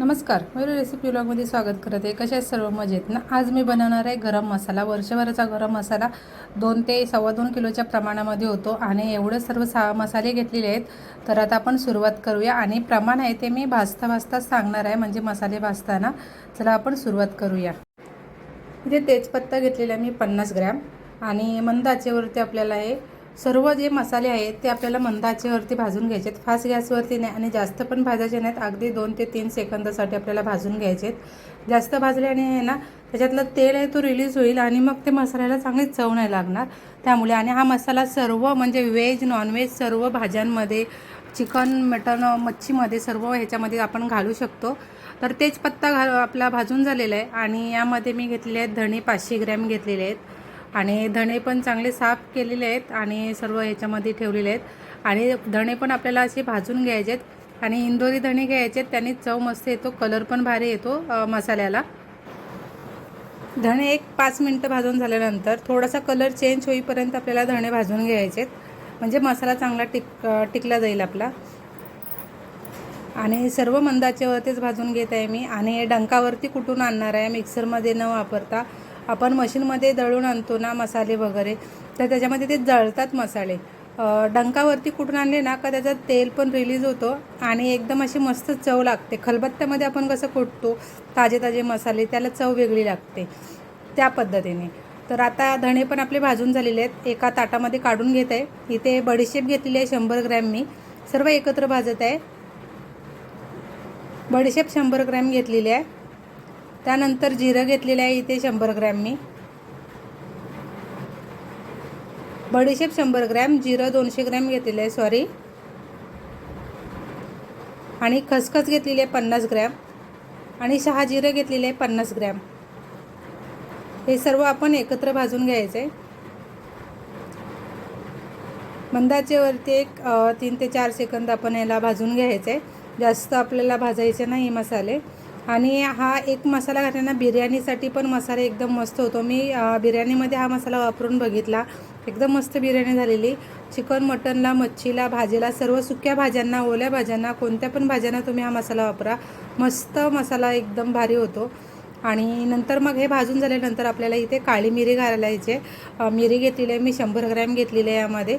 नमस्कार. मयूर रेसिपी ब्लॉगमध्ये स्वागत करत आहे. कशा आहेत सर्व? मजेत ना? आज मी बनवणार आहे गरम मसाला. वर्षभराचा गरम मसाला दोन ते सव्वा दोन किलोच्या प्रमाणामध्ये होतो आणि एवढं सर्व सा मसाले घेतलेले आहेत. तर आता आपण सुरुवात करूया आणि प्रमाण आहे ते मी भाजता भाजताच सांगणार आहे. म्हणजे मसाले भाजताना चला आपण सुरुवात करूया. इथे तेजपत्ता घेतलेला आहे मी पन्नास ग्रॅम आणि मंद आचेवरती आपल्याला हे सर्व जे मसाले आहेत ते आपल्याला मंदाचेवरती भाजून घ्यायचे आहेत फास्ट गॅसवरती नाही आणि जास्त पण भाजायचे नाहीत. अगदी दोन ते तीन सेकंदासाठी आपल्याला भाजून घ्यायचे आहेत जास्त भाजल्याने आहे ना त्याच्यातलं तेल आहे तो रिलीज होईल आणि मग ते मसाल्याला चांगली चव नाही लागणार. त्यामुळे आणि हा मसाला सर्व म्हणजे व्हेज नॉनव्हेज सर्व भाज्यांमध्ये चिकन मटन मच्छीमध्ये सर्व ह्याच्यामध्ये आपण घालू शकतो. तर तेच पत्ता घाल आपला भाजून झालेला आहे आणि यामध्ये मी घेतलेले आहेत धणे पाचशे ग्रॅम घेतलेले आहेत. आणि धणे पण चांगले साफ केलेले आहेत आणि सर्व ह्याच्यामध्ये ठेवलेले आहेत. आणि धणे पण आपल्याला असे भाजून घ्यायचे आहेत आणि इंदोरी धणे घ्यायचे आहेत त्याने चव मस्त येतो कलर पण भारी येतो मसाल्याला. धणे एक पाच मिनटं भाजून झाल्यानंतर थोडासा कलर चेंज होईपर्यंत आपल्याला धणे भाजून घ्यायचे आहेत म्हणजे मसाला चांगला टिक टिकला जाईल आपला. आणि सर्व मंदाच्यावरतीच भाजून घेत आहे मी. आणि डंकावरती कुठून आणणार आहे मिक्सरमध्ये न वापरता. आपण मशीनमध्ये दळून आणतो ना मसाले वगैरे तर त्याच्यामध्ये ते जळतात मसाले. डंकावरती कुठून आणले ना का त्याचं तेल पण रिलीज होतो आणि एकदम अशी मस्त चव लागते. खलबत्त्यामध्ये आपण कसं कुटतो ताजे ताजे मसाले त्याला चव वेगळी लागते त्या पद्धतीने. तर आता धणे पण आपले भाजून झालेले आहेत. एका ताटामध्ये काढून घेत आहे. इथे बडीशेप घेतलेली आहे शंभर ग्रॅम मी. सर्व एकत्र भाजत आहे. बडीशेप शंभर ग्रॅम घेतलेली आहे. त्यानंतर जिरं घेतलेलं आहे इथे शंभर ग्रॅम मी. बडीशेप शंभर ग्रॅम जिरं दोनशे ग्रॅम घेतलेलं आहे सॉरी आणि खसखस घेतलेली आहे पन्नास ग्रॅम आणि शहाजिरं घेतलेले आहे पन्नास ग्रॅम. हे सर्व आपण एकत्र भाजून घ्यायचं. आहे मंदाचेवरती एक तीन ते चार सेकंद आपण याला भाजून घ्यायचं. आहे जास्त आपल्याला भाजायचे नाही मसाले. आणि हा एक मसाला घातल्यानं बिर्याणीसाठी पण मसाला एकदम मस्त होतो. मी बिर्याणीमध्ये हा मसाला वापरून बघितला. एकदम मस्त बिर्याणी झालेली. चिकन मटनला मच्छीला भाजीला सर्व सुक्या भाज्यांना ओल्या भाज्यांना कोणत्या पण भाज्यांना तुम्ही हा मसाला वापरा. मस्त मसाला एकदम भारी होतो. आणि नंतर मग हे भाजून झाल्यानंतर आपल्याला इथे काळी मिरी घालायची. आहे मिरी घेतलेली आहे मी शंभर ग्रॅम घेतलेली आहे यामध्ये.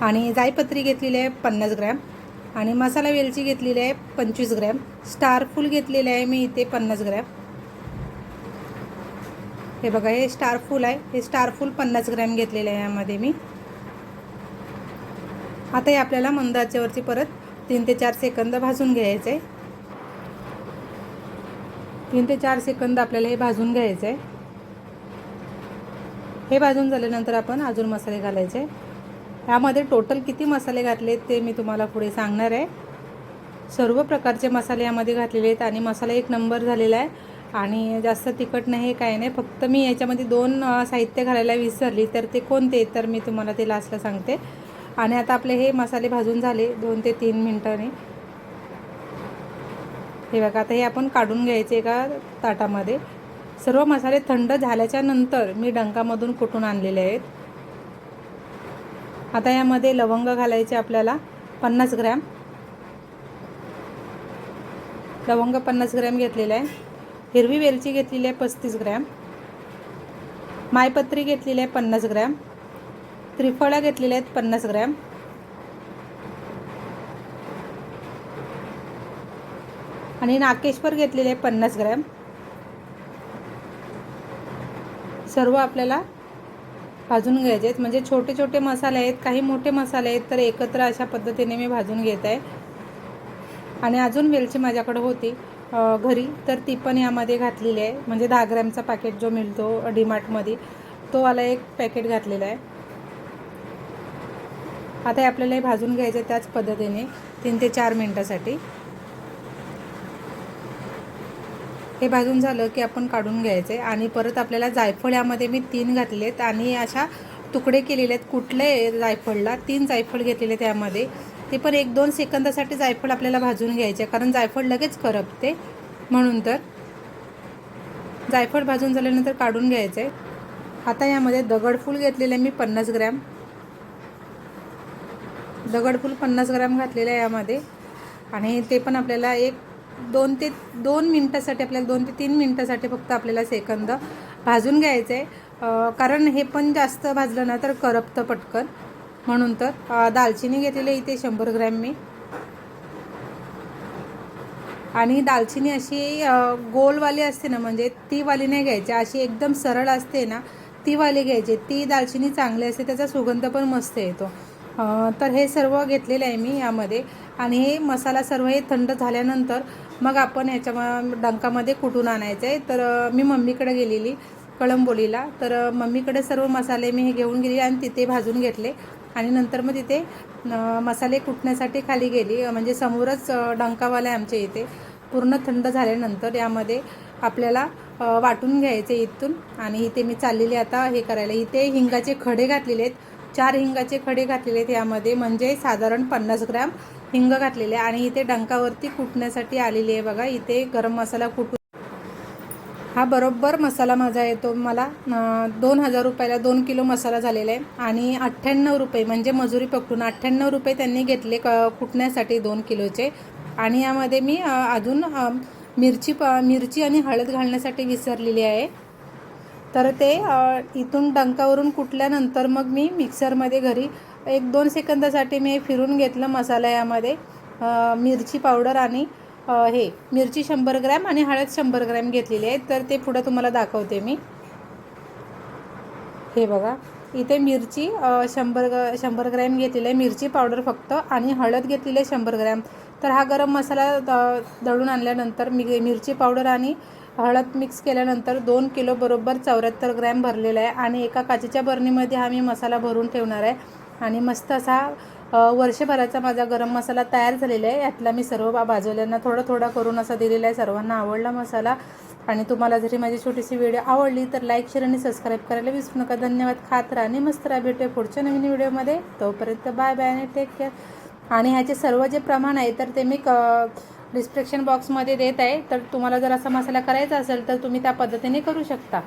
आणि जायपत्री घेतलेली आहे पन्नास ग्रॅम. आणि मसाला वेलची घेतलेली आहे पंचवीस ग्रॅम. स्टारफूल घेतलेले आहे मी इथे पन्नास ग्रॅम. हे बघा हे स्टारफूल आहे. हे स्टारफूल पन्नास ग्रॅम घेतलेले आहे यामध्ये मी. आता हे आपल्याला मंद आचेवरती परत तीन ते चार सेकंद भाजून घ्यायचं आहे. तीन ते चार सेकंद आपल्याला हे भाजून घ्यायचं आहे. हे भाजून झाल्यानंतर आपण अजून मसाले घालायचे ह्यामध्ये टोटल किती मसाले घातले ते मी तुम्हाला पुढे सांगणार आहे. सर्व प्रकारचे मसाले यामध्ये घातलेले आहेत आणि मसाला एक नंबर झालेला आहे. आणि जास्त तिखट नाही काय नाही. फक्त मी याच्यामध्ये दोन साहित्य घालायला विसरली तर ते कोणते तर मी तुम्हाला ते लास्टला सांगते. आणि आता आपले हे मसाले भाजून झाले दोन ते तीन मिनटांनी. हे बघा आता हे आपण काढून घ्यायचे एका ताटामध्ये. सर्व मसाले थंड झाल्याच्यानंतर मी डंकामधून कुटून आणलेले आहेत? आता यामध्ये लवंग घालायचे आपल्याला पन्नास ग्रॅम. लवंग पन्नास ग्रॅम घेतलेलं आहे. हिरवी वेलची घेतलेली आहे पस्तीस ग्रॅम. मायपत्री घेतलेली आहे पन्नास ग्रॅम. त्रिफळा घेतलेल्या आहेत पन्नास ग्रॅम. आणि नाकेश्वर घेतलेले आहे पन्नास ग्रॅम. सर्व आपल्याला भाजून घ्यायचे आहेत. म्हणजे छोटे छोटे मसाले आहेत काही मोठे मसाले आहेत तर एकत्र अशा पद्धतीने मी भाजून घेत आहे. आणि अजून वेलची माझ्याकडे होती घरी तर ती पण यामध्ये घातलेली आहे. म्हणजे दहा ग्रॅमचा पॅकेट जो मिळतो डीमार्टमध्ये तो वाला एक पॅकेट घातलेला आहे. आता आपल्याला हे भाजून घ्यायचं आहे त्याच पद्धतीने तीन ते चार मिनटासाठी. हे भाजून झालं की आपण काढून घ्यायचं आहे आणि परत आपल्याला जायफळ यामध्ये मी तीन घातले आहेत आणि अशा तुकडे केलेले आहेत. कुठले जायफळला तीन जायफळ घेतलेले त्यामध्ये. ते पण एक दोन सेकंदासाठी जायफळ आपल्याला भाजून घ्यायचे कारण जायफळ लगेच करपते. म्हणून तर जायफळ भाजून झाल्यानंतर काढून घ्यायचं आहे. आता यामध्ये दगडफूल घेतलेले आहे मी पन्नास ग्रॅम. दगडफूल पन्नास ग्रॅम घातलेलं आहे यामध्ये. आणि ते पण आपल्याला एक दोन ते दोन मिनटासाठी आपल्याला दोन ते तीन मिनटासाठी फक्त आपल्याला सेकंद भाजून घ्यायचं आहे कारण हे पण जास्त भाजलं ना तर करपतं पटकन. म्हणून तर दालचिनी घेतलेली आहे इथे शंभर ग्रॅम मी. आणि दालचिनी अशी गोलवाली असते ना म्हणजे ती वाली नाही घ्यायची. अशी एकदम सरळ असते ना ती वाली घ्यायची. ती दालचिनी चांगली असते त्याचा सुगंध पण मस्त येतो. तर हे सर्व घेतलेलं आहे मी यामध्ये. आणि हे मसाला सर्व हे थंड झाल्यानंतर मग आपण ह्याच्या डंकामध्ये कुटून आणायचं आहे तर मी मम्मीकडे गेलेली कळंबोलीला. तर मम्मीकडे सर्व मसाले मी हे घेऊन गेली आणि तिथे भाजून घेतले. आणि नंतर मग तिथे मसाले कुटण्यासाठी खाली गेली. म्हणजे समोरच डंकावाला आहे आमच्या इथे. पूर्ण थंड झाल्यानंतर यामध्ये आपल्याला वाटून घ्यायचे इथून. आणि इथे मी चाललेली आता हे करायला. इथे हिंगाचे खडे घातलेले आहेत. चार हिंगाचे खडे घातलेले आहेत यामध्ये. म्हणजे साधारण पन्नास ग्रॅम हिंग घातलेले आहे आणि इथे डंकावरती कुटण्यासाठी आलेली आहे बघा. इथे गरम मसाला कुटून हा बरोबर मसाला माझा येतो. मला दोन हजार रुपयाला दोन किलो मसाला झालेला आहे. आणि अठ्ठ्याण्णव रुपये म्हणजे मजुरी पकडून अठ्ठ्याण्णव रुपये त्यांनी घेतले क कुटण्यासाठी दोन किलोचे. आणि यामध्ये मी अजून मिरची प मिरची आणि हळद घालण्यासाठी विसरलेली आहे. तर ते इथून डंकावरून कुटल्यानंतर मग मी मिक्सरमध्ये घरी एक दोन सेकंदासाठी मी फिरून घेतलं मसाला यामध्ये. मिरची पावडर आणि हे मिरची शंभर ग्रॅम आणि हळद शंभर ग्रॅम घेतलेली आहे. तर ते पुढं तुम्हाला दाखवते मी. हे बघा इथे मिरची शंभर ग शंभर ग्रॅम घेतलेली आहे. मिरची पावडर फक्त आणि हळद घेतलेली आहे शंभर ग्रॅम. तर हा गरम मसाला द दळून आणल्यानंतर मी मिरची पावडर आणि हळद मिक्स केल्यानंतर दोन किलो बरोबर चौऱ्याहत्तर ग्रॅम भरलेला आहे. आणि एका काचेच्या बरणीमध्ये हा मी मसाला भरून ठेवणार आहे. आणि मस्त असा वर्षभराचा माझा गरम मसाला तयार झालेला आहे. यातला मी सर्व बा बाजूल्यांना थोडं थोडं करून असा दिलेला आहे. सर्वांना आवडला मसाला. आणि तुम्हाला जरी माझी छोटीशी व्हिडिओ आवडली तर लाईक शेअर आणि सबस्क्राईब करायला विसरू नका. धन्यवाद. खात राहा आणि मस्त राहा. भेटूया पुढच्या नवीन व्हिडिओमध्ये. तोपर्यंत बाय बाय आणि टेक केअर आणि ह्याचे सर्व जे प्रमाण आहे तर ते मी क डिस्क्रिप्शन बॉक्समध्ये देत आहे. तर तुम्हाला जर असा मसाला करायचा असेल तर तुम्ही त्या पद्धतीने करू शकता.